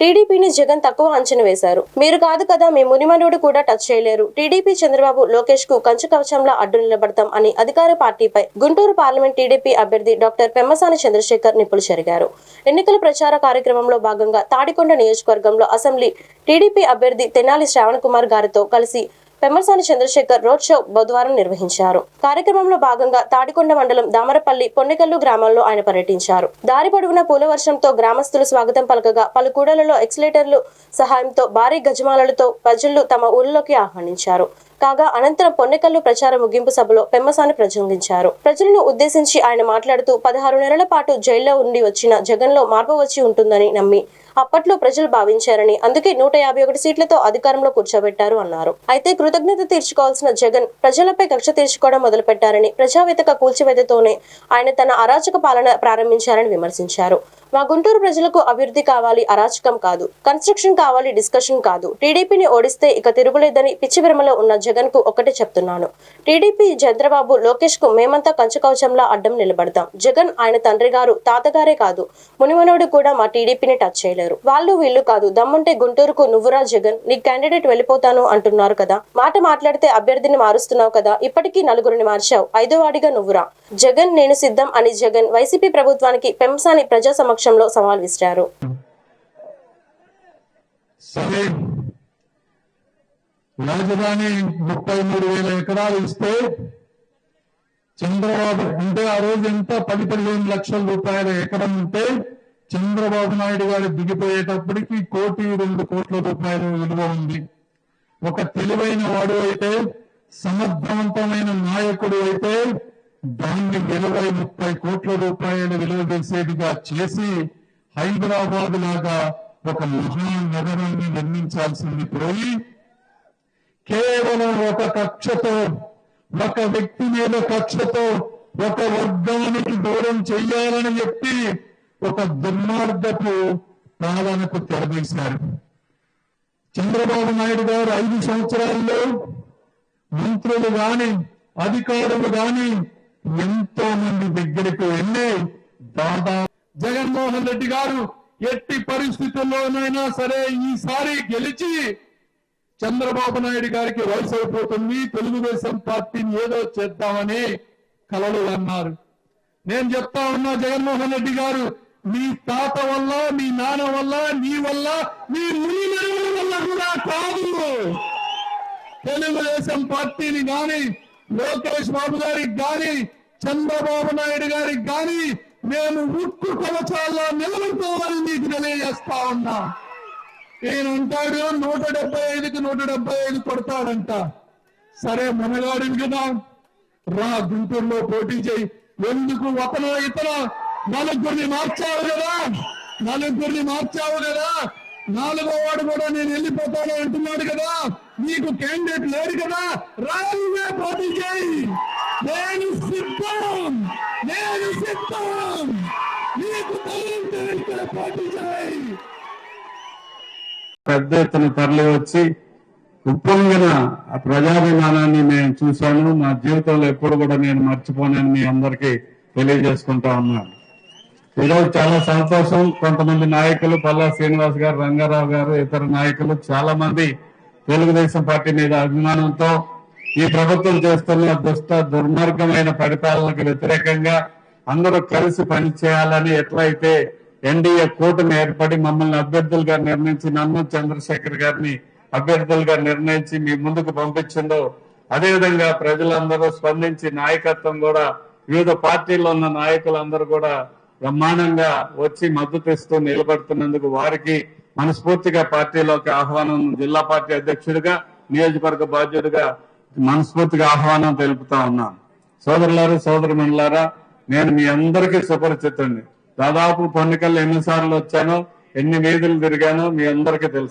టీడీపీని జగన్ తక్కువ అంచనా వేశారు. మీరు కాదు కదా మీ మునిమనుడు కూడా టచ్ చేయలేరు. టీడీపీ చంద్రబాబు లోకేష్కు కంచు కవచంలా అడ్డు నిలబడతాం అని అధికార పార్టీపై గుంటూరు పార్లమెంట్ టీడీపీ అభ్యర్థి డాక్టర్ పెమ్మసాని చంద్రశేఖర్ నిప్పులు చెరిగారు. ఎన్నికల ప్రచార కార్యక్రమంలో భాగంగా తాడికొండ నియోజకవర్గంలో అసెంబ్లీ టీడీపీ అభ్యర్థి తెనాలి శ్రావణ్ కుమార్ గారితో కలిసి పెమ్మసాని చంద్రశేఖర్ రోడ్ షో బుధవారం నిర్వహించారు. కార్యక్రమంలో భాగంగా తాడికొండ మండలం దామరపల్లి పొన్నెకల్లు గ్రామాల్లో ఆయన పర్యటించారు. దారి పొడవున పూల వర్షంతో గ్రామస్తులు స్వాగతం పలకగా పలు కూడలలో ఎక్సలేటర్లు సహాయంతో భారీ గజమాలలతో ప్రజలు తమ ఊళ్ళలోకి ఆహ్వానించారు. కాగా అనంతరం పొన్నెకల్లు ప్రచార ముగింపు సభలో పెమ్మసాని ప్రసంగించారు. ప్రజలను ఉద్దేశించి ఆయన మాట్లాడుతూ పదహారు నెలల పాటు జైల్లో ఉండి వచ్చిన జగన్లో మార్పు వచ్చి ఉంటుందని నమ్మి అప్పట్లో ప్రజలు భావించారని అందుకే నూట యాభై ఒకటి సీట్లతో అధికారంలో కూర్చోబెట్టారు అన్నారు. అయితే కృతజ్ఞత తీర్చుకోవాల్సిన జగన్ ప్రజలపై కక్ష తీర్చుకోవడం మొదలుపెట్టారని ప్రజావేతక కూల్చివేతతోనే ఆయన తన అరాచక పాలన ప్రారంభించారని విమర్శించారు. మా గుంటూరు ప్రజలకు అభివృద్ధి కావాలి అరాచకం కాదు. కన్స్ట్రక్షన్ కావాలి డిస్కషన్ కాదు. టీడీపీని ఓడిస్తే ఇక తిరుగులేదని పిచ్చి విరమలో ఉన్న జగన్కు ఒకటే చెప్తున్నాను. టీడీపీ చంద్రబాబు లోకేష్కు మేమంతా కంచుకవచంలా అడ్డం నిలబడతాం. జగన్ ఆయన తండ్రి గారు తాతగారే కాదు. మునిమనోడు కూడా మా టీడీపీని టచ్ చేయలేరు. వాళ్ళు వీళ్ళు కాదు. దమ్ముంటే గుంటూరుకు నువ్వురా జగన్ నీ క్యాండిడేట్ వెళ్ళిపోతాను అంటున్నారు కదా. మాట మాట్లాడితే అభ్యర్థిని మారుస్తున్నావు కదా. ఇప్పటికీ నలుగురిని మార్చావు. ఐదో వాడిగా నువ్వురా. జగన్ నేను సిద్ధం అని జగన్ వైసీపీ ప్రభుత్వానికి పెంసాని ప్రజా సమక్షంలో సవాల్ విసిరారు రాజధాని ముప్పై మూడు వేల ఎకరాలు ఇస్తే చంద్రబాబు అంటే ఆ రోజు ఎంత? పది పదిహేను లక్షల రూపాయల ఎకరం ఉంటే చంద్రబాబు నాయుడు గారు దిగిపోయేటప్పటికి కోటి రెండు కోట్ల రూపాయల విలువ ఉంది. ఒక తెలివైన వాడు అయితే సమర్థవంతమైన నాయకుడు అయితే దాన్ని ఇరవై ముప్పై కోట్ల రూపాయల విలువ చేసేదిగా చేసి హైదరాబాద్ లాగా ఒక మహానగరాన్ని నిర్మించాల్సింది పోయి కేవలం ఒక కక్షతో ఒక వ్యక్తి మీద కక్షతో ఒక వర్గానికి దూరం చెయ్యాలని చెప్పి ఒక దుర్మార్గపు పాలనకు తెరవేశారు చంద్రబాబు నాయుడు గారు ఐదు సంవత్సరాల్లో మంత్రులు గాని అధికారులు గాని ఎంతో మంది దగ్గరికి వెళ్ళి దాదాపు జగన్మోహన్ రెడ్డి గారు ఎట్టి పరిస్థితుల్లోనైనా సరే ఈసారి గెలిచి చంద్రబాబు నాయుడు గారికి వయసు అయిపోతుంది. తెలుగుదేశం పార్టీని ఏదో చేద్దామని కలలు అన్నారు. నేను చెప్తా ఉన్నా జగన్మోహన్ రెడ్డి గారు మీ తాత వల్ల మీ నాన్న వల్ల నీ వల్ల మీ ముని వల్ల కూడా కాదు. తెలుగుదేశం పార్టీని కానీ లోకేష్ బాబు గారికి గాని చంద్రబాబు నాయుడు గారికి గాని మేము ఉక్కు కవచాల్లో నిలబడుకోవాలని మీకు తెలియజేస్తా ఉన్నా. ఈయన ఉంటాడు నూట డెబ్బై ఐదుకి నూట డెబ్బై ఐదు కొడతాడంట. సరే మనగాడు కదా రా గుంటూరులో పోటీ చేయి. ఎందుకు ఒకనో ఇతర నలుగురిని మార్చావు కదా? నలుగురిని మార్చావు కదా? నాలుగో వాడు కూడా నేను వెళ్ళిపోతాను అంటున్నాడు కదా. నీకు క్యాండిడేట్ లేడు కదా. రాజుగా పోటీ చేయి. నేను సిద్ధం. నేను సిద్ధం. నీకు ఇక్కడ పోటీ చేయి. పెద్ద ఎత్తున తరలి వచ్చి ఉప్పొంగిన ఆ ప్రజాభిమానాన్ని నేను చూశాను. నా జీవితంలో ఎప్పుడు కూడా నేను మర్చిపోనని మీ అందరికీ తెలియజేసుకుంటా ఉన్నాను. ఈరోజు చాలా సంతోషం. కొంతమంది నాయకులు పల్లా శ్రీనివాస్ గారు రంగారావు గారు ఇతర నాయకులు చాలా మంది తెలుగుదేశం పార్టీ మీద అభిమానంతో ఈ ప్రభుత్వం చేస్తున్న దుష్ట దుర్మార్గమైన పరిపాలనకు వ్యతిరేకంగా అందరూ కలిసి పనిచేయాలని ఎట్లయితే ఎన్డీఏ కూటమి ఏర్పడి మమ్మల్ని అభ్యర్థులుగా నిర్ణయించి నన్ను చంద్రశేఖర్ గారిని అభ్యర్థులుగా నిర్ణయించి మీ ముందుకు పంపించిందో అదేవిధంగా ప్రజలందరూ స్పందించి నాయకత్వం కూడా వివిధ పార్టీల్లో ఉన్న నాయకులందరూ కూడా బ్రహ్మాండంగా వచ్చి మద్దతు ఇస్తూ నిలబడుతున్నందుకు వారికి మనస్ఫూర్తిగా పార్టీలోకి ఆహ్వానం జిల్లా పార్టీ అధ్యక్షుడిగా నియోజకవర్గ బాధ్యుడిగా మనస్ఫూర్తిగా ఆహ్వానం తెలుపుతా ఉన్నాను. సోదరులారా సోదరు మండలారా నేను మీ అందరికీ సుపరిచితుడిని దాదాపు పొన్నికల్లో ఎన్నిసార్లు వచ్చానో ఎన్ని వీధులు తిరిగానో మీ అందరికీ తెలుసు.